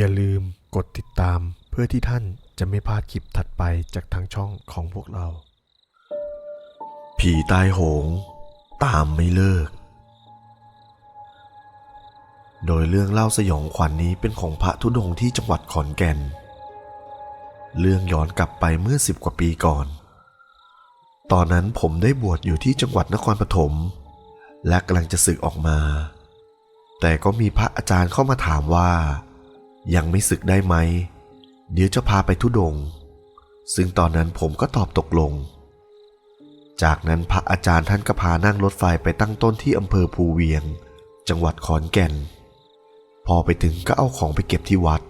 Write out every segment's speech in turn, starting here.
อย่าลืมกดติดตามเพื่อที่ท่านจะไม่พลาดคลิปถัดไปจากทางช่องของพวกเรา ผีตายโหง ตามไม่เลิก โดยเรื่องเล่าสยองขวัญนนี้เป็นของพระธุดงค์ที่จังหวัดขอนแก่น เรื่องย้อนกลับไปเมื่อสิบกว่าปีก่อน ตอนนั้นผมได้บวชอยู่ที่จังหวัดนครปฐมและกำลังจะสึกออกมา แต่ก็มีพระอาจารย์เข้ามาถามว่า ยังไม่สึกได้ไหม เดี๋ยวจะพาไปธุดง ซึ่งตอนนั้นผมก็ตอบตกลง จากนั้นพระอาจารย์ท่านก็พานั่งรถไฟไปตั้งต้นที่อำเภอภูเวียง จังหวัดขอนแก่น พอไปถึงก็เอาของไปเก็บที่วัด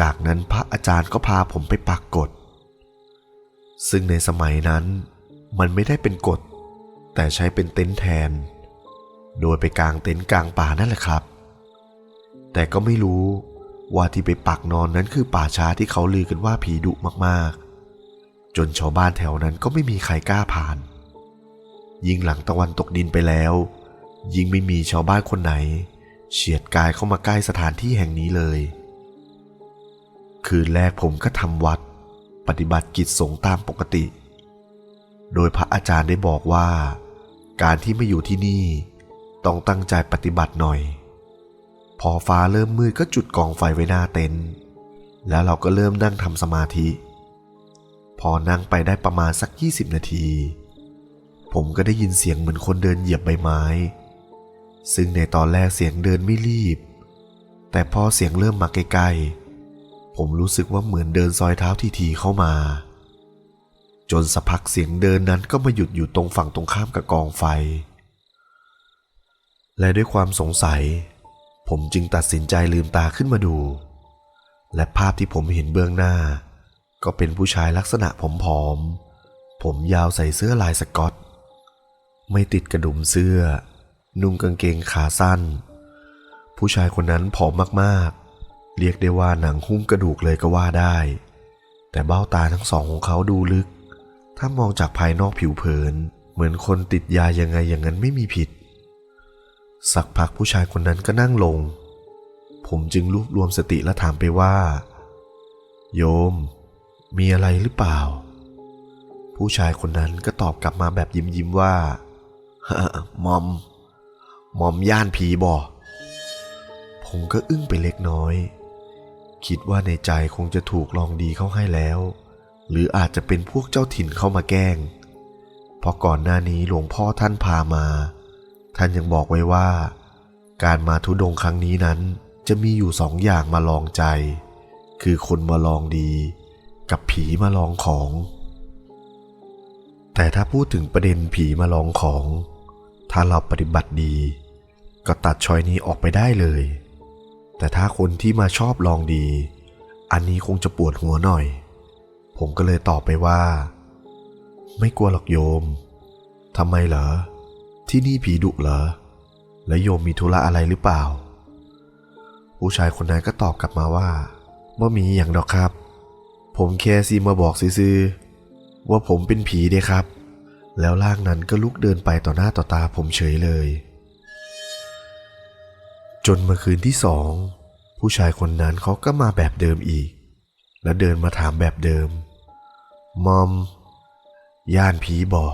จากนั้นพระอาจารย์ก็พาผมไปปักกฎซึ่งในสมัยนั้นมันไม่ได้เป็นกฎแต่ใช้เป็นเต็นท์แทน โดยไปกางเต็นท์กลางป่านั่นแหละครับ แต่ก็ไม่รู้ ว่าที่ไปปักนอนนั้นคือป่าช้าที่เขาลือกันว่าผีดุมากๆ จนชาวบ้านแถวนั้นก็ไม่มีใครกล้าผ่าน ยิ่งหลังตะวันตกดินไปแล้ว ยิ่งไม่มีชาวบ้านคนไหน เฉียดกายเข้ามาใกล้สถานที่แห่งนี้เลย คืนแรกผมก็ทำวัด ปฏิบัติกิจสงฆ์ตามปกติ โดยพระอาจารย์ได้บอกว่า การที่ไมาอยู่ที่นี่ ต้องตั้งใจปฏิบัติหน่อย พอฟ้าเริ่มมืดก็จุดกองไฟไว้หน้าเต็นท์แล้วเราก็เริ่มนั่งทำสมาธิ พอนั่งไปได้ประมาณสัก 20 นาที ผมก็ได้ยินเสียงเหมือนคนเดินเหยียบใบไม้ ซึ่งในตอนแรกเสียงเดินไม่รีบ แต่พอเสียงเริ่มมาใกล้ๆ ผมรู้สึกว่าเหมือนเดินซอยเท้าทีๆเข้ามา จนสักพักเสียงเดินนั้นก็มาหยุดอยู่ตรงฝั่งตรงข้ามกับกองไฟ และด้วยความสงสัย ผมจึงตัดสินใจลืมตาขึ้นมาดู และภาพที่ผมเห็นเบื้องหน้า ก็เป็นผู้ชายลักษณะผมผอม ผมยาวใส่เสื้อลายสกอต ไม่ติดกระดุมเสื้อ นุ่งกางเกงขาสั้น ผู้ชายคนนั้นผอมมากๆ เรียกได้ว่าหนังหุ้มกระดูกเลยก็ว่าได้ แต่เบ้าตาทั้งสองของเขาดูลึก ถ้ามองจากภายนอกผิวเผิน เหมือนคนติดยายังไงอย่างนั้นไม่มีผิด สักพักผู้ชายคนนั้นก็นั่งลง ผมจึงรวบรวมสติและถามไปว่า โยม มีอะไรหรือเปล่า ผู้ชายคนนั้นก็ตอบกลับมาแบบยิ้มยิ้มว่า มอม มอมย่านผีบ่ผมก็อึ้งไปเล็กน้อย คิดว่าในใจคงจะถูกลองดีเข้าให้แล้ว หรืออาจจะเป็นพวกเจ้าถิ่นเข้ามาแกล้ง เพราะก่อนหน้านี้หลวงพ่อท่านพามา ท่านยังบอกไว้ว่า การมาทุดงครั้งนี้นั้นจะมีอยู่สองอย่างมาลองใจ คือคนมาลองดี กับผีมาลองของ แต่ถ้าพูดถึงประเด็นผีมาลองของ ถ้าเราปฏิบัติดี ก็ตัดชอยนี้ออกไปได้เลย แต่ถ้าคนที่มาชอบลองดี อันนี้คงจะปวดหัวหน่อย ผมก็เลยตอบไปว่า ไม่กลัวหรอกโยมทำไมเหรอ ที่นี่ผีดุเหรอ และโยมมีธุระอะไรหรือเปล่า ผู้ชายคนนั้นก็ตอบกลับมาว่าว่มีอย่างดอกครับ ผมแค่ซีมาบอกซื่อๆว่าผมเป็นผีเด้ครับ แล้วร่างนั้นก็ลุกเดินไปต่อหน้าต่อตาผมเฉยเลย จนเมื่อคืนที่สองผู้ชายคนนั้นเขาก็มาแบบเดิมอีก แล้วเดินมาถามแบบเดิม มอม ย่านผีบ่อ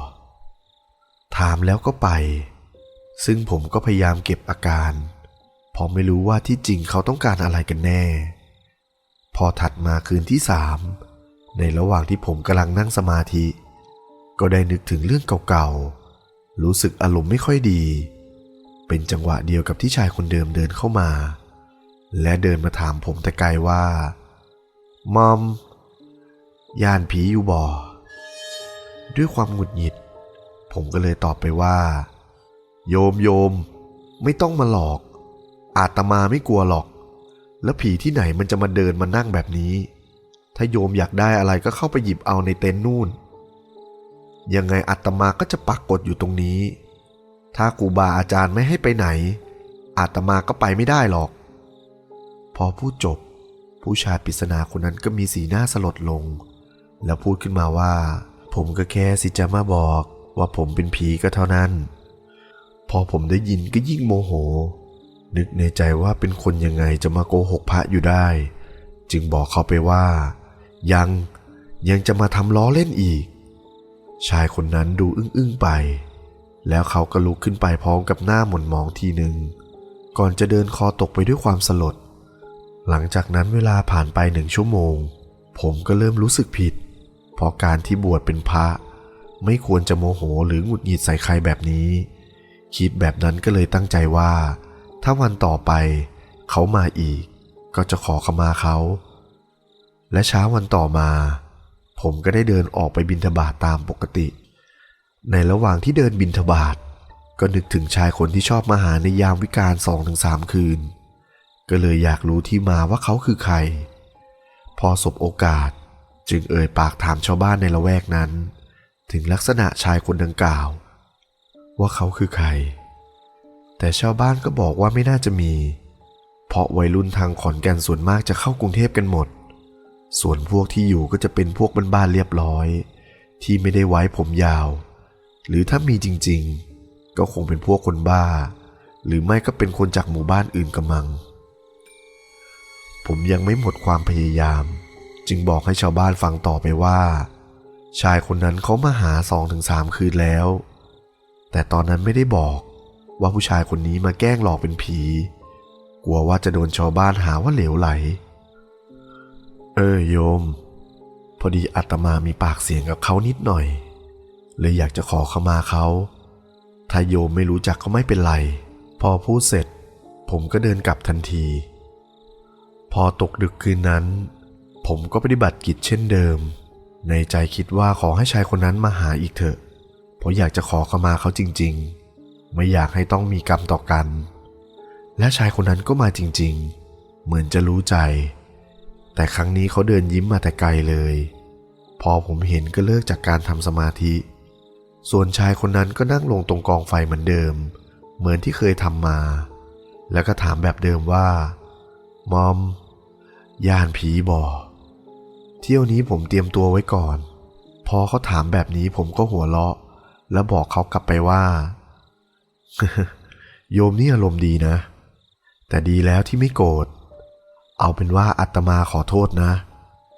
ถามแล้วก็ไป ซึ่งผมก็พยายามเก็บอาการเพราะไม่รู้ว่าที่จริงเขาต้องการอะไรกันแน่ พอถัดมาคืนที่สามในระหว่างที่ผมกำลังนั่งสมาธิ ก็ได้นึกถึงเรื่องเก่าๆ รู้สึกอารมณ์ไม่ค่อยดี เป็นจังหวะเดียวกับที่ชายคนเดิมเดินเข้ามา และเดินมาถามผมแต่ไกลว่ามอม ย่านผีอยู่บ่อ ด้วยความหงุดหงิด ผมก็เลยตอบไปว่า โยมโยม ไม่ต้องมาหลอก อาตมาไม่กลัวหรอก แล้วผีที่ไหนมันจะมาเดินมานั่งแบบนี้ ถ้าโยมอยากได้อะไรก็เข้าไปหยิบเอาในเต็นท์นู่น ยังไงอาตมาก็จะปักกดอยู่ตรงนี้ ถ้าครูบาอาจารย์ไม่ให้ไปไหน อาตมาก็ไปไม่ได้หรอก พอพูดจบ ผู้ชายปริศนาคนนั้นก็มีสีหน้าสลดลง แล้วพูดขึ้นมาว่า ผมก็แค่สิจะมาบอก ว่าผมเป็นผีก็เท่านั้น พอผมได้ยินก็ยิ่งโมโห นึกในใจว่าเป็นคนยังไงจะมาโกหกพระอยู่ได้ จึงบอกเขาไปว่า ยังยังจะมาทำล้อเล่นอีก ชายคนนั้นดูอึ้งๆไป แล้วเขาก็ลุกขึ้นไปพร้อมกับหน้าหม่นมองทีหนึ่งก่อนจะเดินคอตกไปด้วยความสลด หลังจากนั้นเวลาผ่านไปหนึ่งชั่วโมง ผมก็เริ่มรู้สึกผิด เพราะการที่บวชเป็นพระ ไม่ควรจะโมโหหรือหงุดหงิดใส่ใครแบบนี้ คิดแบบนั้นก็เลยตั้งใจว่า ถ้าวันต่อไป เขามาอีก ก็จะขอขมาเขา และเช้าวันต่อมา ผมก็ได้เดินออกไปบินทบาทตามปกติ ในระหว่างที่เดินบินทบาทก็นึกถึงชายคนที่ชอบมาหาในยามวิกาลสองถึงสามคืน ก็เลยอยากรู้ที่มาว่าเขาคือใคร พอสบโอกาสจึงเอ่ยปากถามชาวบ้านในละแวกนั้น ถึงลักษณะชายคนดังกล่าว ว่าเขาคือใคร แต่ชาวบ้านก็บอกว่าไม่น่าจะมี เพราะวัยรุ่นทางขอนแก่นส่วนมากจะเข้ากรุงเทพกันหมด ส่วนพวกที่อยู่ก็จะเป็นพวกบ้านๆเรียบร้อย ที่ไม่ได้ไว้ผมยาว หรือถ้ามีจริงๆ ก็คงเป็นพวกคนบ้า หรือไม่ก็เป็นคนจากหมู่บ้านอื่นกำมัง ผมยังไม่หมดความพยายาม จึงบอกให้ชาวบ้านฟังต่อไปว่า ชายคนนั้นเขามาหาสองถึงสามคืนแล้ว แต่ตอนนั้นไม่ได้บอกว่าผู้ชายคนนี้มาแกล้งหลอกเป็นผี กลัวว่าจะโดนชาวบ้านหาว่าเหลวไหล เออโยม พอดีอาตมามีปากเสียงกับเขานิดหน่อย เลยอยากจะขอขมาเขา ถ้าโยมไม่รู้จักก็ไม่เป็นไร พอพูดเสร็จ ผมก็เดินกลับทันที พอตกดึกคืนนั้น ผมก็ปฏิบัติกิจเช่นเดิม ในใจคิดว่าขอให้ชายคนนั้นมาหาอีกเถอะ เพราะอยากจะขอขมาเขาจริง ๆ ไม่อยากให้ต้องมีกรรมต่อกัน และชายคนนั้นก็มาจริง ๆ เหมือนจะรู้ใจ แต่ครั้งนี้เขาเดินยิ้มมาแต่ไกลเลย พอผมเห็นก็เลิกจากการทำสมาธิ ส่วนชายคนนั้นก็นั่งลงตรงกองไฟเหมือนเดิม เหมือนที่เคยทำมา แล้วก็ถามแบบเดิมว่ามอม ย่านผีบ่เที่ยวนี้ผมเตรียมตัวไว้ก่อน พอเขาถามแบบนี้ผมก็หัวเราะ แล้วบอกเขากลับไปว่า โยมนี่อารมณ์ดีนะ แต่ดีแล้วที่ไม่โกรธ เอาเป็นว่าอาตมาขอโทษนะ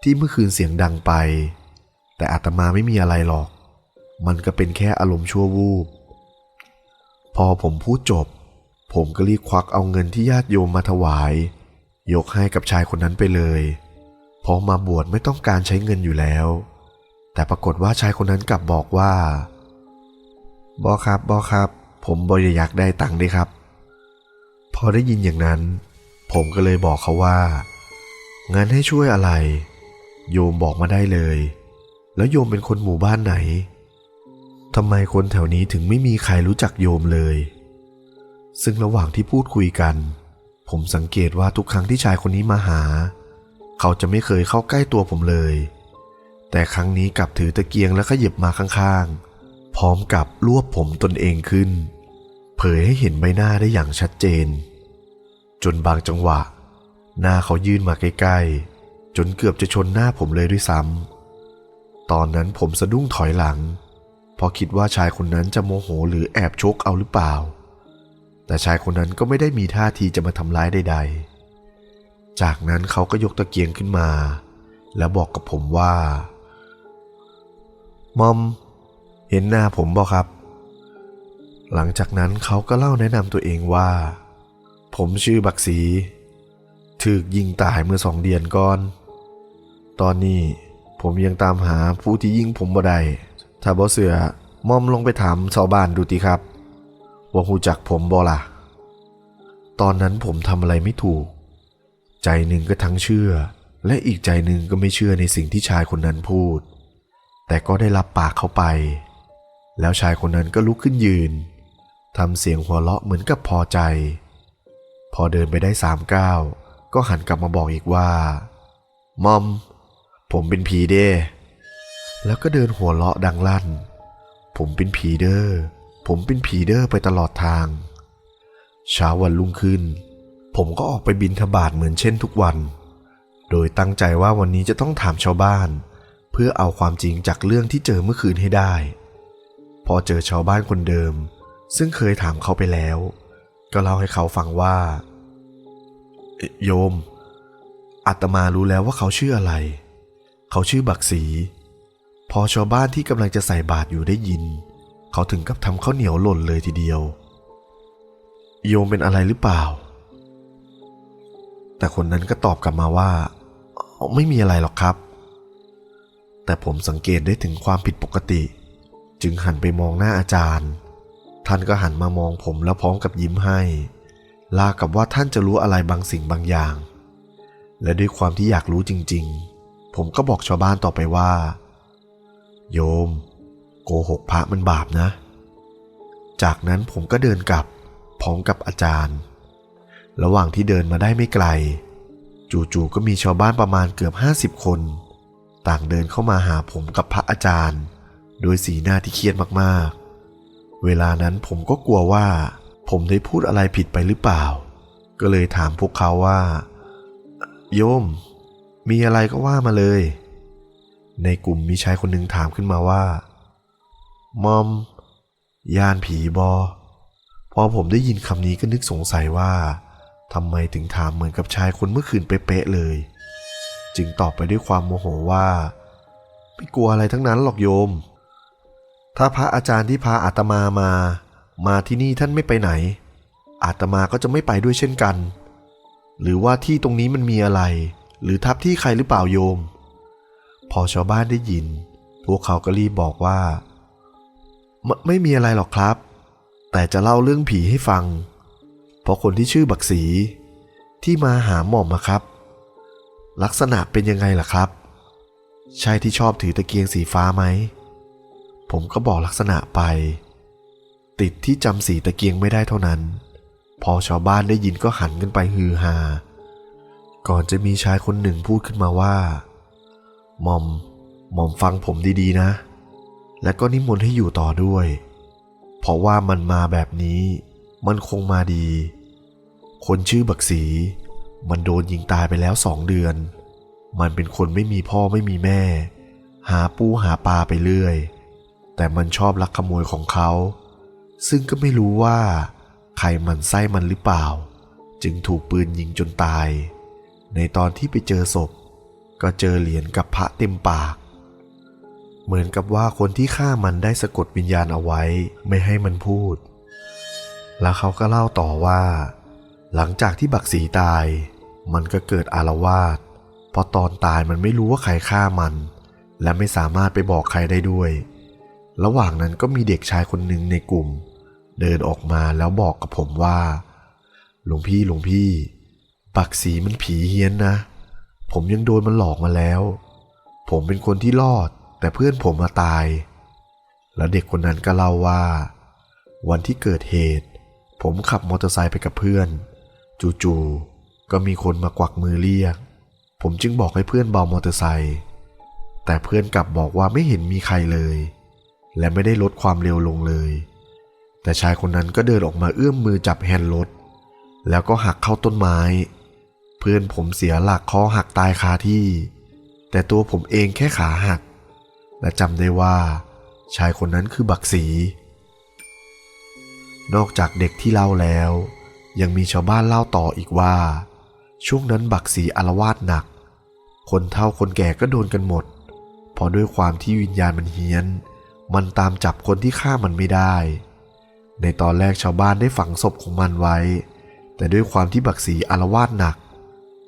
ที่เมื่อคืนเสียงดังไป แต่อาตมาไม่มีอะไรหรอก มันก็เป็นแค่อารมณ์ชั่ววูบ พอผมพูดจบ ผมก็รีบควักเอาเงินที่ญาติโยมมาถวาย ยกให้กับชายคนนั้นไปเลย ราะมาบวชไม่ต้องการใช้เงินอยู่แล้ว แต่ปรากฏว่าชายคนนั้นกลับบอกว่าบอครับบอครับ ผมบริอยากได้ตังค์ด้วยครับ พอได้ยินอย่างนั้น ผมก็เลยบอกเขาว่า งั้นให้ช่วยอะไร โยมบอกมาได้เลย แล้วโยมเป็นคนหมู่บ้านไหนทำไมคนแถวนี้ถึงไม่มีใครรู้จักโยมเลย ซึ่งระหว่างที่พูดคุยกัน ผมสังเกตว่าทุกครั้งที่ชายคนนี้มาหา เขาจะไม่เคยเข้าใกล้ตัวผมเลย แต่ครั้งนี้กลับถือตะเกียงแล้วขยับมาข้างๆ พร้อมกับรวบผมตนเองขึ้น เผยให้เห็นใบหน้าได้อย่างชัดเจน จนบางจังหวะ หน้าเขายื่นมาใกล้ๆ จนเกือบจะชนหน้าผมเลยด้วยซ้ำ ตอนนั้นผมสะดุ้งถอยหลัง เพราะคิดว่าชายคนนั้นจะโมโหหรือแอบชกเอาหรือเปล่า แต่ชายคนนั้นก็ไม่ได้มีท่าทีจะมาทำร้ายใดๆ จากนั้นเขาก็ยกตะเกียงขึ้นมา แล้วบอกกับผมว่า มอม เห็นหน้าผมบอกครับ หลังจากนั้นเขาก็เล่าแนะนำตัวเองว่า ผมชื่อบักสีถูกยิงตายเมื่อสองเดือนก่อน ตอนนี้ผมยังตามหาผู้ที่ยิงผมบ่ได้ถ้าบ่เสือมอมลงไปถามชาวบ้านดูติครับ ว่าหูจักผมบ่ล่ะ ตอนนั้นผมทำอะไรไม่ถูก ใจหนึ่งก็ทั้งเชื่อ และอีกใจหนึ่งก็ไม่เชื่อในสิ่งที่ชายคนนั้นพูด แต่ก็ได้รับปากเขาไป แล้วชายคนนั้นก็ลุกขึ้นยืนทำเสียงหัวเราะเหมือนกับพอใจ พอเดินไปได้สามก้าวก็หันกลับมาบอกอีกว่ามอม ผมเป็นผีเด้ แล้วก็เดินหัวเราะดังลั่น ผมเป็นผีเด้อ ผมเป็นผีเด้อไปตลอดทาง เช้าวันรุ่งขึ้น ผมก็ออกไปบินทบาทเหมือนเช่นทุกวัน โดยตั้งใจว่าวันนี้จะต้องถามชาวบ้าน เพื่อเอาความจริงจากเรื่องที่เจอเมื่อคืนให้ได้ พอเจอชาวบ้านคนเดิม ซึ่งเคยถามเขาไปแล้ว ก็เล่าให้เขาฟังว่า โยมอาตมารู้แล้วว่าเขาชื่ออะไร เขาชื่อบักสี พอชาวบ้านที่กำลังจะใส่บาตรอยู่ได้ยิน เขาถึงกับทำข้าวเหนียวหล่นเลยทีเดียว โยมเป็นอะไรหรือเปล่า แต่คนนั้นก็ตอบกลับมาว่า ไม่มีอะไรหรอกครับ แต่ผมสังเกตได้ถึงความผิดปกติ จึงหันไปมองหน้าอาจารย์ ท่านก็หันมามองผมแล้วพร้อมกับยิ้มให้ลากับว่าท่านจะรู้อะไรบางสิ่งบางอย่าง และด้วยความที่อยากรู้จริง ๆ ผมก็บอกชาวบ้านต่อไปว่า โยม โกหกพระมันบาปนะ จากนั้นผมก็เดินกลับพร้อมกับอาจารย์ ระหว่างที่เดินมาได้ไม่ไกล จู่ๆก็มีชาวบ้านประมาณเกือบ 50 คน ต่างเดินเข้ามาหาผมกับพระอาจารย์ โดยสีหน้าที่เครียดมากๆ เวลานั้นผมก็กลัวว่า ผมได้พูดอะไรผิดไปหรือเปล่า ก็เลยถามพวกเขาว่า โยม มีอะไรก็ว่ามาเลย ในกลุ่มมีชายคนหนึ่งถามขึ้นมาว่ามอม ยานผีบอ พอผมได้ยินคำนี้ก็นึกสงสัยว่า ทำไมถึงถามเหมือนกับชายคนเมื่อคืนเป๊ะเลย จึงตอบไปด้วยความโมโหว่า ไม่กลัวอะไรทั้งนั้นหรอกโยม ถ้าพระอาจารย์ที่พาอาตมามา มาที่นี่ท่านไม่ไปไหน อาตมาก็จะไม่ไปด้วยเช่นกัน หรือว่าที่ตรงนี้มันมีอะไร หรือทับที่ใครหรือเปล่าโยม พอชาวบ้านได้ยิน พวกเขาก็รีบบอกว่าไมไม่มีอะไรหรอกครับ แต่จะเล่าเรื่องผีให้ฟัง เพราะคนที่ชื่อบักสีที่มาหาหม่อมอะครับ ลักษณะเป็นยังไงล่ะครับ ใช่ที่ชอบถือตะเกียงสีฟ้าไหม ผมก็บอกลักษณะไป ติดที่จำสีตะเกียงไม่ได้เท่านั้น พอชาวบ้านได้ยินก็หันกันไปฮือฮาก่อนจะมีชายคนหนึ่งพูดขึ้นมาว่าหม่อมหม่อมฟังผมดีๆนะ และก็นิมนต์ให้อยู่ต่อด้วย เพราะว่ามันมาแบบนี้ มันคงมาดี คนชื่อบักสี มันโดนยิงตายไปแล้วสองเดือน มันเป็นคนไม่มีพ่อไม่มีแม่ หาปูหาปลาไปเรื่อย แต่มันชอบลักขโมยของเขา ซึ่งก็ไม่รู้ว่า ใครมันไส้มันหรือเปล่า จึงถูกปืนยิงจนตาย ในตอนที่ไปเจอศพ ก็เจอเหรียญกับพระเต็มปากเหมือนกับว่าคนที่ฆ่ามันได้สะกดวิญญาณเอาไว้ไม่ให้มันพูด แล้วเขาก็เล่าต่อว่า หลังจากที่บักสีตาย มันก็เกิดอารวาสเพราะตอนตายมันไม่รู้ว่าใครฆ่ามัน และไม่สามารถไปบอกใครได้ด้วย ระหว่างนั้นก็มีเด็กชายคนหนึ่งในกลุ่ม เดินออกมาแล้วบอกกับผมว่า หลวงพี่หลวงพี่ปักสีมันผีเฮี้ยนนะ ผมยังโดนมันหลอกมาแล้ว ผมเป็นคนที่รอด แต่เพื่อนผมมาตาย แล้วเด็กคนนั้นก็เล่าว่า วันที่เกิดเหตุ ผมขับมอเตอร์ไซค์ไปกับเพื่อน จู่ๆก็มีคนมากวักมือเรียก ผมจึงบอกให้เพื่อนเบามอเตอร์ไซค์แต่เพื่อนกลับบอกว่าไม่เห็นมีใครเลย และไม่ได้ลดความเร็วลงเลย แต่ชายคนนั้นก็เดินออกมาเอื้อมมือจับแฮนด์รถ แล้วก็หักเข้าต้นไม้ เพื่อนผมเสียหลักคอหักตายคาที่ แต่ตัวผมเองแค่ขาหัก และจำได้ว่า ชายคนนั้นคือบักสี นอกจากเด็กที่เล่าแล้ว ยังมีชาวบ้านเล่าต่ออีกว่า ช่วงนั้นบักสีอารวาสหนัก คนเฒ่าคนแก่ก็โดนกันหมดเพราะด้วยความที่วิญญาณมันเฮี้ยน มันตามจับคนที่ฆ่ามันไม่ได้ ในตอนแรกชาวบ้านได้ฝังศพของมันไว้ แต่ด้วยความที่บักสีอารวาสหนัก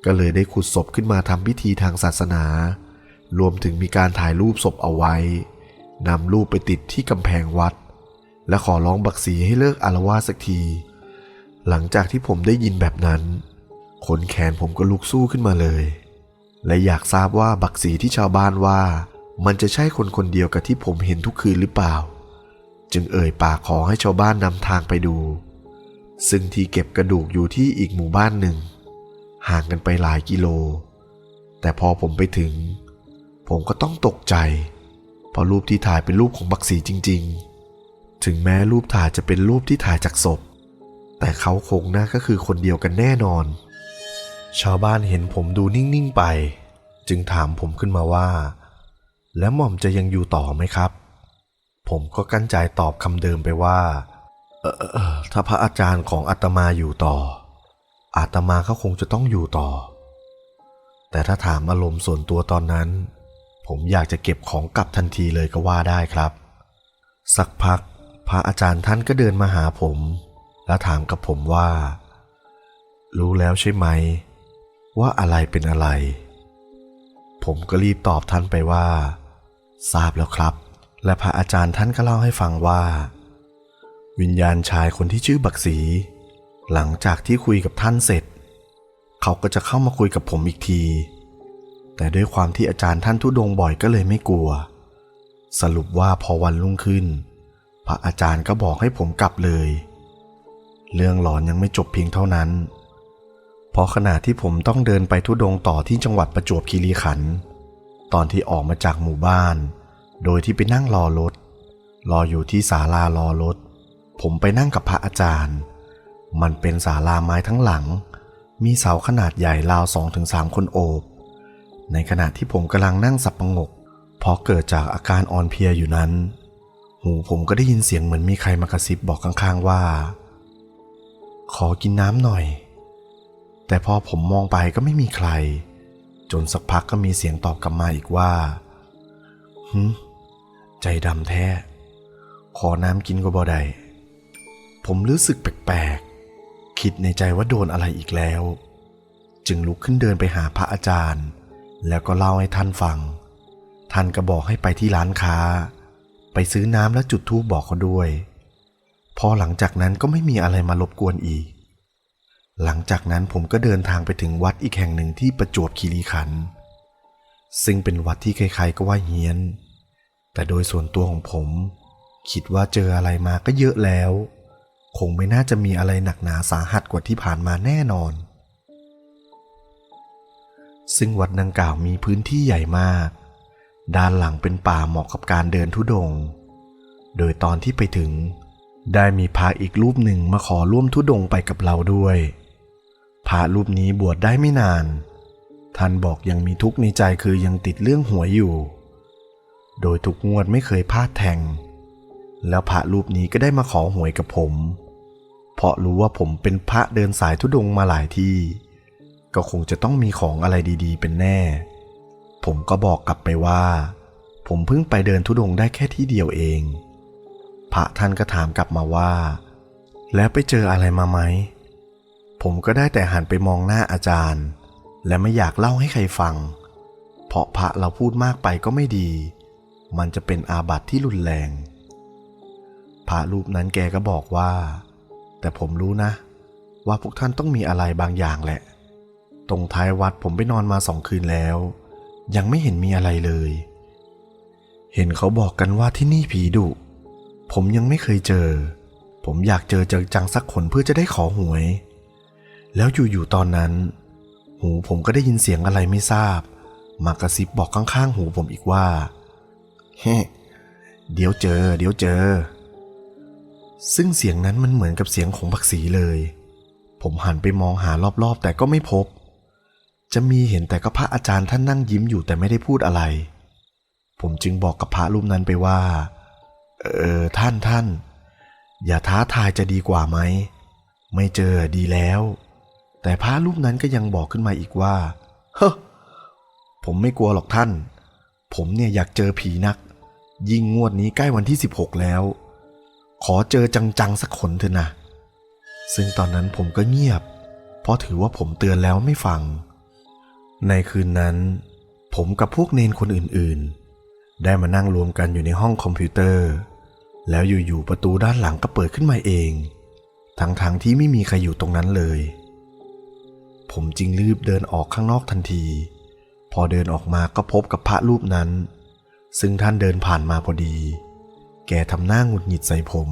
ก็เลยได้ขุดศพขึ้นมาทำพิธีทางศาสนา รวมถึงมีการถ่ายรูปศพเอาไว้นำรูปไปติดที่กำแพงวัด และขอร้องบักสีให้เลิกอารวาสสักที หลังจากที่ผมได้ยินแบบนั้น ขนแขนผมก็ลุกสู้ขึ้นมาเลย และอยากทราบว่าบักสีที่ชาวบ้านว่า มันจะใช่คนคนเดียวกับที่ผมเห็นทุกคืนหรือเปล่า จึงเอ่ยปากขอให้ชาวบ้านนำทางไปดู ซึ่งที่เก็บกระดูกอยู่ที่อีกหมู่บ้านหนึ่ง ห่างกันไปหลายกิโล แต่พอผมไปถึง ผมก็ต้องตกใจเพราะรูปที่ถ่ายเป็นรูปของบักสีจริง ๆ ถึงแม้รูปถ่ายจะเป็นรูปที่ถ่ายจากศพ แต่เขาคงน่าก็คือคนเดียวกันแน่นอน ชาวบ้านเห็นผมดูนิ่งๆไป จึงถามผมขึ้นมาว่า แล้วหม่อมจะยังอยู่ต่อไหมครับ ผมก็กั้นใจตอบคำเดิมไปว่า เออเออเออถ้าพระอาจารย์ของอาตมาอยู่ต่อ อาตมาก็คงจะต้องอยู่ต่อ แต่ถ้าถามอารมณ์ส่วนตัวตอนนั้น ผมอยากจะเก็บของกลับทันทีเลยก็ว่าได้ครับ สักพัก ระอาจารย์ท่านก็เดินมาหาผม แล้วถามกับผมว่า รู้แล้วใช่ไหม ว่าอะไรเป็นอะไร ผมก็รีบตอบท่านไปว่า ทราบแล้วครับ และพระอาจารย์ท่านก็เล่าให้ฟังว่า วิญญาณชายคนที่ชื่อบักสีหลังจากที่คุยกับท่านเสร็จ เขาก็จะเข้ามาคุยกับผมอีกที แต่ด้วยความที่อาจารย์ท่านทุดงบ่อยก็เลยไม่กลัว สรุปว่าพอวันรุ่งขึ้นพ ระอาจารย์ก็บอกให้ผมกลับเลย เรื่องหลอนยังไม่จบเพียงเท่านั้น เพราะขณะที่ผมต้องเดินไปทุดงต่อที่จังหวัดประจวบคีรีขันธ์ตอนที่ออกมาจากหมู่บ้าน โดยที่ไปนั่งรอรถ รออยู่ที่ศาลารอรถ ผมไปนั่งกับพระอาจารย์ มันเป็นศาลาไม้ทั้งหลัง มีเสาขนาดใหญ่ราวสองถึงสามคนโอบ ในขณะที่ผมกำลังนั่งสับประงกเพราะเกิดจากอาการอ่อนเพลียอยู่นั้น หูผมก็ได้ยินเสียงเหมือนมีใครมากระซิบบอกข้างๆว่า ขอกินน้ำหน่อย แต่พอผมมองไปก็ไม่มีใคร จนสักพักก็มีเสียงตอบกลับมาอีกว่าหึใจดำแท้ ขอน้ำกินก็บ่ได้ผมรู้สึกแปลกๆ คิดในใจว่าโดนอะไรอีกแล้ว จึงลุกขึ้นเดินไปหาพระอาจารย์ แล้วก็เล่าให้ท่านฟัง ท่านก็บอกให้ไปที่ร้านค้า ไปซื้อน้ำและจุดธูปบอกเขาด้วย พอหลังจากนั้นก็ไม่มีอะไรมารบกวนอีก หลังจากนั้นผมก็เดินทางไปถึงวัดอีกแห่งหนึ่งที่ประจวบคีรีขันธ์ซึ่งเป็นวัดที่ใครๆก็ว่าเฮี้ยน แต่โดยส่วนตัวของผม คิดว่าเจออะไรมาก็เยอะแล้ว คงไม่น่าจะมีอะไรหนักหนาสาหัสกว่าที่ผ่านมาแน่นอน ซึ่งวัดดังกล่าวมีพื้นที่ใหญ่มาก ด้านหลังเป็นป่าเหมาะกับการเดินทุดง โดยตอนที่ไปถึง ได้มีพระอีกรูปหนึ่งมาขอร่วมทุดงไปกับเราด้วยพระรูปนี้บวชได้ไม่นาน ท่านบอกยังมีทุกข์ในใจคือยังติดเรื่องหวยอยู่ โดยทุกงวดไม่เคยพลาดแทง แล้วพระรูปนี้ก็ได้มาขอหวยกับผม เพราะรู้ว่าผมเป็นพระเดินสายทุดงมาหลายที่ ก็คงจะต้องมีของอะไรดีๆ เป็นแน่ ผมก็บอกกลับไปว่า ผมเพิ่งไปเดินทุดงได้แค่ที่เดียวเอง พระท่านก็ถามกลับมาว่า แล้วไปเจออะไรมาไหม ผมก็ได้แต่หันไปมองหน้าอาจารย์ และไม่อยากเล่าให้ใครฟัง เพราะพระเราพูดมากไปก็ไม่ดี มันจะเป็นอาบัติที่รุนแรง พระรูปนั้นแกก็บอกว่า แต่ผมรู้นะ ว่าพวกท่านต้องมีอะไรบางอย่างแหละ ตรงท้ายวัดผมไปนอนมาสองคืนแล้ว ยังไม่เห็นมีอะไรเลย เห็นเขาบอกกันว่าที่นี่ผีดุ ผมยังไม่เคยเจอ ผมอยากเจอจังๆสักคนเพื่อจะได้ขอหวย แล้วอยู่ๆตอนนั้น หูผมก็ได้ยินเสียงอะไรไม่ทราบ มากระซิบบอกข้างๆ หูผมอีกว่าเฮ้เดี๋ยวเจอ เดี๋ยวเจอ ซึ่งเสียงนั้นมันเหมือนกับเสียงของบักสีเลย ผมหันไปมองหารอบๆ แต่ก็ไม่พบ จะมีเห็นแต่ก็พระอาจารย์ท่านนั่งยิ้มอยู่แต่ไม่ได้พูดอะไร ผมจึงบอกกับพระรูปนั้นไปว่า เออท่านท่าน อย่าท้าทายจะดีกว่าไหม ไม่เจอดีแล้ว แต่พระรูปนั้นก็ยังบอกขึ้นมาอีกว่า เฮ้อผมไม่กลัวหรอกท่าน ผมเนี่ยอยากเจอผีนัก ยิ่งงวดนี้ใกล้วันที่ 16 แล้ว ขอเจอจังๆสักคนเถอะนะ ซึ่งตอนนั้นผมก็เงียบ เพราะถือว่าผมเตือนแล้วไม่ฟัง ในคืนนั้น ผมกับพวกเนนคนอื่นๆ ได้มานั่งรวมกันอยู่ในห้องคอมพิวเตอร์ แล้วอยู่ๆประตูด้านหลังก็เปิดขึ้นมาเอง ทั้งๆทที่ไม่มีใครอยู่ตรงนั้นเลย ผมจึงรีบเดินออกข้างนอกทันที พอเดินออกมาก็พบกับพระรูปนั้น ซึ่งท่านเดินผ่านมาพอดี แกทำหน้าหงุดหงิดใส่ผม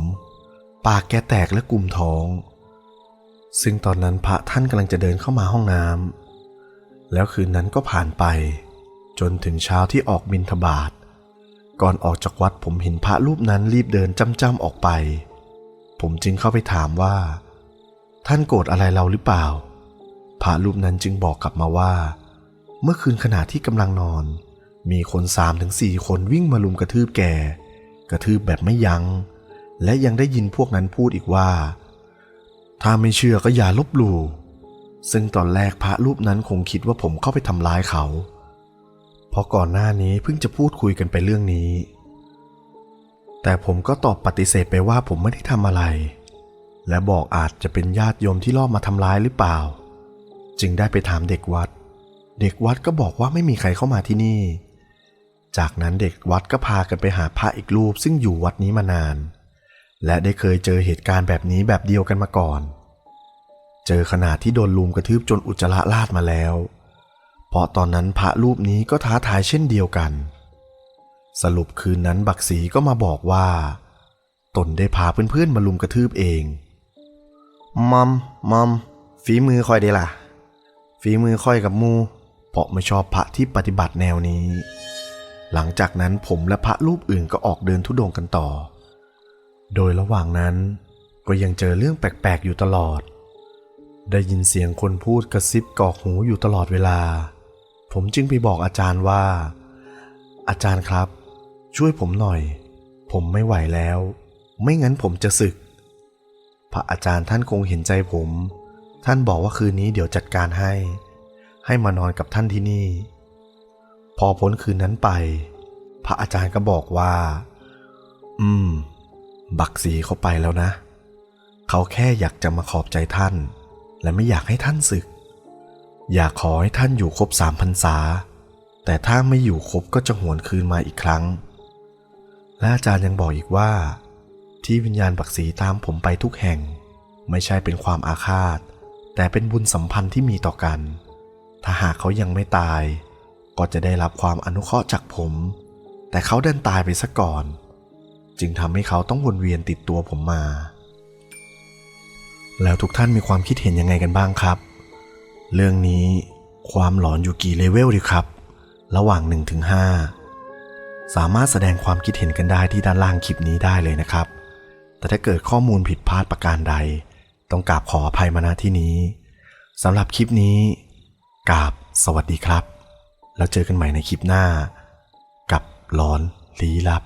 ปากแกแตกและกลุ่มท้อง ซึ่งตอนนั้นพระท่านกำลังจะเดินเข้ามาห้องน้ำ แล้วคืนนั้นก็ผ่านไป จนถึงเช้าที่ออกบิณฑบาตก่อนออกจากวัดผมเห็นพระรูปนั้นรีบเดินจ้ำๆออกไป ผมจึงเข้าไปถามว่า ท่านโกรธอะไรเราหรือเปล่า พระรูปนั้นจึงบอกกลับมาว่า เมื่อคืนขณะที่กำลังนอน มีคนสามถึงสี่คนวิ่งมาลุมกระทืบแก กระทืบแบบไม่ยัง้ง และยังได้ยินพวกนั้นพูดอีกว่า ถ้าไม่เชื่อก็อย่าลบหลู่ ซึ่งตอนแรกพระรูปนั้นคงคิดว่าผมเข้าไปทำร้ายเขา เพราะก่อนหน้านี้เพิ่งจะพูดคุยกันไปเรื่องนี้ แต่ผมก็ตอบปฏิเสธไปว่าผมไม่ได้ทำอะไร และบอกอาจจะเป็นญาติโยมที่ล่อมาทำร้ายหรือเปล่า จึงได้ไปถามเด็กวัด เด็กวัดก็บอกว่าไม่มีใครเข้ามาที่นี่ จากนั้นเด็กวัดก็พากันไปหาพระอีกรูปซึ่งอยู่วัดนี้มานาน และได้เคยเจอเหตุการณ์แบบนี้แบบเดียวกันมาก่อน เจอขนาดที่โดนลุมกระทืบจนอุจจาระลาดมาแล้ว เพราะตอนนั้นพระรูปนี้ก็ท้าทายเช่นเดียวกัน สรุปคืนนั้นบักสีก็มาบอกว่า ตนได้พาเพื่อนๆมาลุมกระทืบเองมัมมัมฝีมือค่อยเด้ล่ะ ฝีมือค่อยกับมู เพราะไม่ชอบพระที่ปฏิบัติแนวนี้ หลังจากนั้นผมและพระรูปอื่นก็ออกเดินทุดงกันต่อ โดยระหว่างนั้นก็ยังเจอเรื่องแปลกๆอยู่ตลอด ได้ยินเสียงคนพูดกระซิบกอกหูอยู่ตลอดเวลา ผมจึงไปบอกอาจารย์ว่า อาจารย์ครับ ช่วยผมหน่อย ผมไม่ไหวแล้ว ไม่งั้นผมจะสึก พระอาจารย์ท่านคงเห็นใจผม ท่านบอกว่าคืนนี้เดี๋ยวจัดการให้ ให้มานอนกับท่านที่นี่ พอพ้นคืนนั้นไป พระอาจารย์ก็บอกว่า อืม บักสีเขาไปแล้วนะ เขาแค่อยากจะมาขอบใจท่าน และไม่อยากให้ท่านศึก อยากขอให้ท่านอยู่ครบสามพรรษา แต่ถ้าไม่อยู่ครบก็จะหวนคืนมาอีกครั้ง และอาจารย์ยังบอกอีกว่า ที่วิญญาณบักสีตามผมไปทุกแห่ง ไม่ใช่เป็นความอาฆาต แต่เป็นบุญสัมพันธ์ที่มีต่อกัน ถ้าหากเขายังไม่ตาย ก็จะได้รับความอนุเคราะห์จากผม แต่เขาเดินตายไปซะก่อน จึงทำให้เขาต้องวนเวียนติดตัวผมมา แล้วทุกท่านมีความคิดเห็นยังไงกันบ้างครับ เรื่องนี้ความหลอนอยู่กี่เลเวลดีครับ ระหว่าง 1-5สามารถแสดงความคิดเห็นกันได้ที่ด้านล่างคลิปนี้ได้เลยนะครับ แต่ถ้าเกิดข้อมูลผิดพลาดประการใด ต้องกราบขออภัยมาณที่นี้สำหรับคลิปนี้กราบสวัสดีครับ แล้วเจอกันใหม่ในคลิปหน้า กับหลอนลี้ลับ